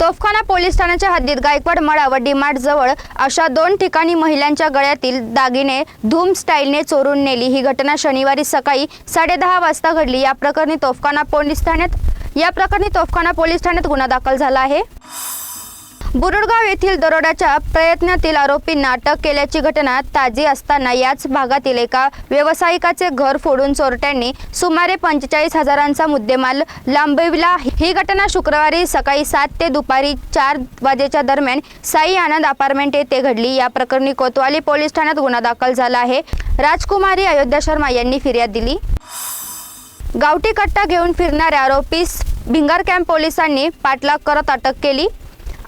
तोफखाना police ठाण्याच्या हद्दीत गायकवाड मळा व डीमार्ट जवळ अशा दोन ठिकाणी महिलांच्या गळ्यातील दागिने धूम स्टाईलने चोरून नेली. ही घटना शनिवारी सकाळी साडेदहा वाजता घडली. या प्रकरणी तोफखाना पोलीस ठाण्यात या प्रकरणी तोफखाना पोलीस ठाण्यात गुन्हा दाखल झाला आहे. बुरुडगाव येथील दरोड्याच्या प्रयत्नातील आरोपींना अटक केल्याची घटना ताजी असताना याच भागातील एका व्यावसायिकाचे घर फोडून चोरट्यांनी सुमारे पंचेचाळीस हजारांचा मुद्देमाल लांबविला. ही घटना शुक्रवारी सकाळी सात ते दुपारी चार वाजेच्या दरम्यान साई आनंद अपार्टमेंट येथे घडली. या प्रकरणी कोतवाली पोलीस ठाण्यात गुन्हा दाखल झाला आहे. राजकुमारी अयोध्या शर्मा यांनी फिर्याद दिली. गावठी कट्टा घेऊन फिरणाऱ्या आरोपीस भिंगार कॅम्प पोलिसांनी पाठलाग करत अटक केली.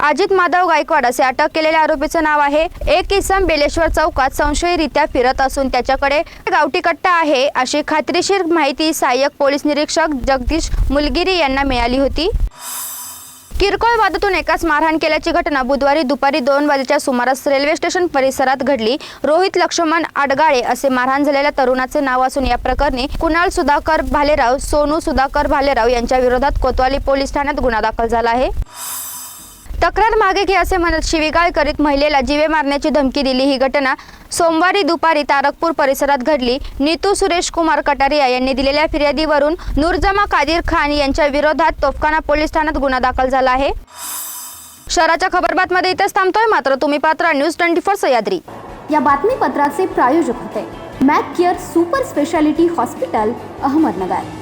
अजित माधव गायकवाड असे अटक केलेल्या आरोपीचं नाव आहे. एक इसम बेलेश्वर चौकात संशयरित्या फिरत असून त्याच्याकडे गावठी कट्टा आहे अशी खात्रीशीर माहिती सहाय्यक पोलीस निरीक्षक जगदीश मुलगिरी यांना मिळाली होती. किरकोळ वादातून एकाच मारहाण केल्याची घटना बुधवारी दुपारी दोन वाजेच्या सुमारास रेल्वे स्टेशन परिसरात घडली. रोहित लक्ष्मण आडगाळे असे मारहाण झालेल्या तरुणाचे नाव असून या प्रकरणी कुणाल सुधाकर भालेराव सोनू सुधाकर भालेराव यांच्या विरोधात कोतवाली पोलीस ठाण्यात गुन्हा दाखल झाला आहे. तक्रार मागे घे असे म्हणत शिवीगाळ करीत महिलेला जीवे मारण्याची धमकी दिली. ही घटना सोमवारी दुपारी तारकपूर परिसरात घडली. नीतू सुरेश कुमार कटारिया यांनी दिलेल्या फिर्यादीवरून नूरजमा कादिर खान यांच्या विरोधात तोफखाना पोलीस ठाण्यात गुन्हा दाखल झाला आहे. शहराच्या खबरबातमध्ये इथेच थांबतोय मात्र तुम्ही पात्र न्यूज ट्वेंटी फोर सह्याद्री. या बातमीपत्राचे प्रायोजक होते. Mac care super speciality hospital Ahmednagar.